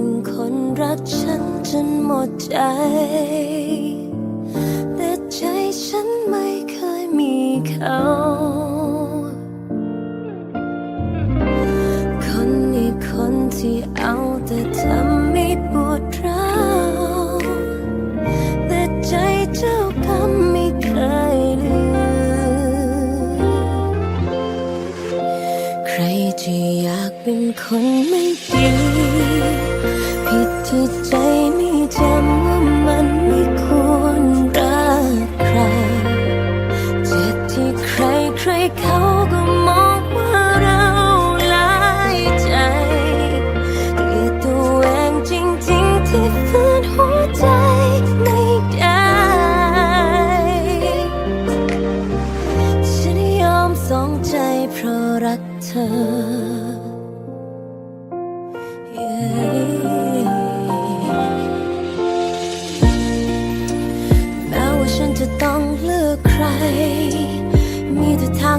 ง รักฉันจนหมดใจ แต่ใจฉันไม่เคยมีเขาคนนี้คนที่เอาแต่ทำให้ปวดร้าวแต่ใจเจ้ากรรมไม่เคยลืมใครจะอยากเป็นคนไม่ดี เขาก็มองว่าเราหลายใจ เกลียดตัวเองจริงๆที่ฝืนหัวใจไม่ได้ ฉันยอมสองใจเพราะรักเธอ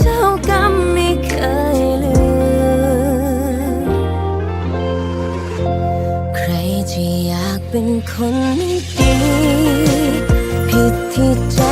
เจ้ากรรมไม่เคยลืม ใครจะอยากเป็นคนไม่ดี ผิดที่ใจไม่จ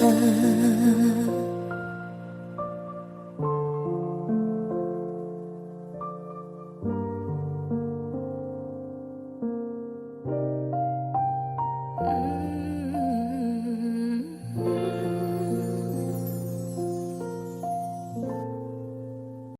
เธอ